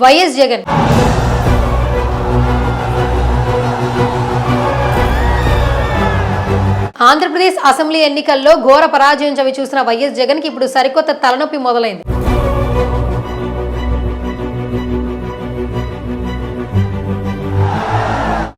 YS Jagan. Andhra Pradesh assembly ఎన్నికల్లో ఘోర పరాజయం చవి చూసిన వైఎస్ జగన్కి ఇప్పుడు సరికొత్త తలనొప్పి మొదలైంది.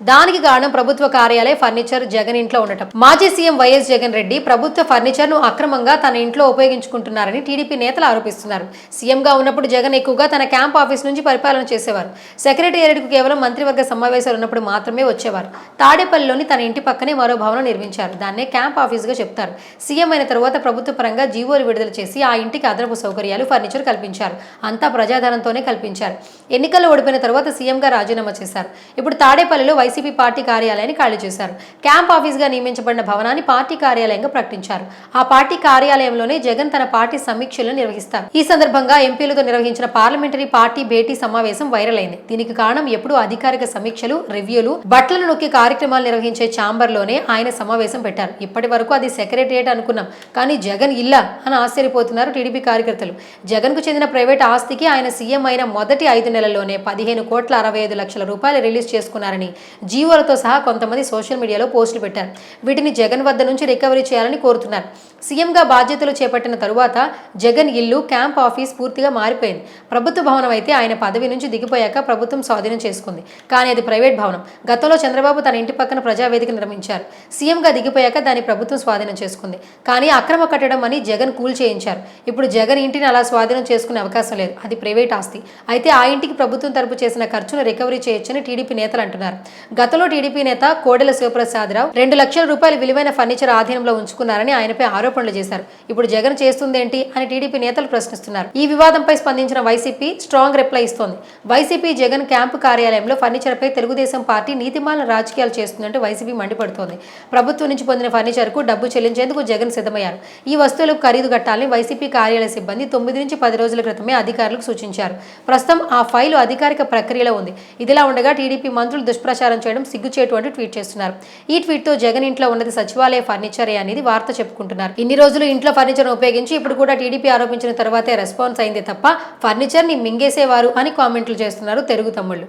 దానికి కారణం ప్రభుత్వ కార్యాలయ ఫర్నిచర్ జగన్ ఇంట్లో ఉండటం. మాజీ సీఎం వైఎస్ జగన్ రెడ్డి ప్రభుత్వ ఫర్నిచర్ను అక్రమంగా తన ఇంట్లో ఉపయోగించుకుంటున్నారని టీడీపీ నేతలు ఆరోపిస్తున్నారు. సీఎంగా ఉన్నప్పుడు జగన్ ఎక్కువగా తన క్యాంప్ ఆఫీస్ నుంచి పరిపాలన చేసేవారు. సెక్రటేరియట్కు కేవలం మంత్రివర్గ సమావేశాలు ఉన్నప్పుడు మాత్రమే వచ్చేవారు. తాడేపల్లిలోని తన ఇంటి పక్కనే మరో భవనం నిర్మించారు. దాన్నే క్యాంప్ ఆఫీస్గా చెప్తారు. సీఎం అయిన తర్వాత ప్రభుత్వ పరంగా జీవోలు విడుదల చేసి ఆ ఇంటికి అదనపు సౌకర్యాలు ఫర్నిచర్ కల్పించారు. అంతా ప్రజాధనంతోనే కల్పించారు. ఎన్నికల్లో ఓడిపోయిన తర్వాత సీఎంగా రాజీనామా చేశారు. ఇప్పుడు తాడేపల్లిలో వైసీపీ పార్టీ కార్యాలయాన్ని ఖాళీ చేశారు. క్యాంప్ ఆఫీస్గా నియమించబడిన భవనాన్ని పార్టీ కార్యాలయంగా ప్రకటించారు. ఆ పార్టీ కార్యాలయంలోనే జగన్ తన పార్టీ సమీక్షలను నిర్వహిస్తారు. ఈ సందర్భంగా ఎంపీలతో నిర్వహించిన పార్లమెంటరీ పార్టీ భేటీ సమావేశం వైరల్ అయింది దీనికి కారణం ఎప్పుడూ అధికారిక సమీక్షలు రివ్యూలు బట్టలు నొక్కి కార్యక్రమాలు నిర్వహించే ఛాంబర్లోనే ఆయన సమావేశం పెట్టారు. ఇప్పటి వరకు అది సెక్రటరియట్ అనుకున్నాం. కానీ జగన్ ఇల్లా అని ఆశ్చర్యపోతున్నారు టీడీపీ కార్యకర్తలు. జగన్కు చెందిన ప్రైవేట్ ఆస్తికి ఆయన సీఎం అయిన మొదటి ఐదు నెలల్లోనే పదిహేను కోట్ల అరవై ఐదు లక్షల రూపాయలు రిలీజ్ చేసుకున్నారని జీవోలతో సహా కొంతమంది సోషల్ మీడియాలో పోస్టులు పెట్టారు. వీటిని జగన్ వద్ద నుంచి రికవరీ చేయాలని కోరుతున్నారు. సీఎంగా బాధ్యతలు చేపట్టిన తరువాత జగన్ ఇల్లు క్యాంప్ ఆఫీస్ పూర్తిగా మారిపోయింది. ప్రభుత్వ భవనం అయితే ఆయన పదవి నుంచి దిగిపోయాక ప్రభుత్వం స్వాధీనం చేసుకుంది. కానీ అది ప్రైవేట్ భవనం. గతంలో చంద్రబాబు తన ఇంటి పక్కన ప్రజావేదిక నిర్మించారు. సీఎంగా దిగిపోయాక దాన్ని ప్రభుత్వం స్వాధీనం చేసుకుంది. కానీ అక్రమ కట్టడం అని జగన్ కూల్ చేయించారు. ఇప్పుడు జగన్ ఇంటిని అలా స్వాధీనం చేసుకునే అవకాశం లేదు. అది ప్రైవేట్ ఆస్తి. అయితే ఆ ఇంటికి ప్రభుత్వం తరపు చేసిన ఖర్చును రికవరీ చేయొచ్చని టీడీపీ నేతలు అంటున్నారు. గతంలో టీడీపీ నేత కోడెల శివప్రసాదరావు రెండు లక్షల రూపాయల విలువైన ఫర్నిచర్ ఆధీనంలో ఉంచుకున్నారని ఆయనపై ఆరోపణలు చేశారు. ఇప్పుడు జగన్ చేస్తుందేంటి అని టీడీపీ నేతలు ప్రశ్నిస్తున్నారు. ఈ వివాదంపై స్పందించిన వైసీపీ స్ట్రాంగ్ రిప్లై ఇస్తోంది. వైసీపీ జగన్ క్యాంపు కార్యాలయంలో ఫర్నిచర్పై తెలుగుదేశం పార్టీ నీతిమాల రాజకీయాలు చేస్తుందంటూ వైసీపీ మండిపడుతోంది. ప్రభుత్వం నుంచి పొందిన ఫర్నిచర్కు డబ్బు చెల్లించేందుకు జగన్ సిద్ధమయ్యారు. ఈ వస్తువులకు ఖరీదు కట్టాలని వైసీపీ కార్యాలయ సిబ్బంది తొమ్మిది నుంచి పది రోజుల క్రితమే అధికారులకు సూచించారు. ప్రస్తుతం ఆ ఫైలు అధికారిక ప్రక్రియలో ఉంది. ఇదిలా ఉండగా టీడీపీ మంత్రులు దుష్ప్రచారం చేయడం సిగ్గుచేటు అంటూ ట్వీట్ చేస్తున్నారు. ఈ ట్వీట్తో జగన్ ఇంట్లో ఉన్నది సచివాలయ ఫర్నిచరే అనేది వార్త చెప్పుకుంటున్నారు. ఇన్ని రోజులు ఇంట్లో ఫర్నిచర్ ఉపయోగించి ఇప్పుడు కూడా టీడీపీ ఆరోపించిన తర్వాతే రెస్పాన్స్ అయింది తప్ప ఫర్నిచర్ని మింగేసేవారు అని కామెంట్లు చేస్తున్నారు తెలుగు తమ్ముళ్ళు.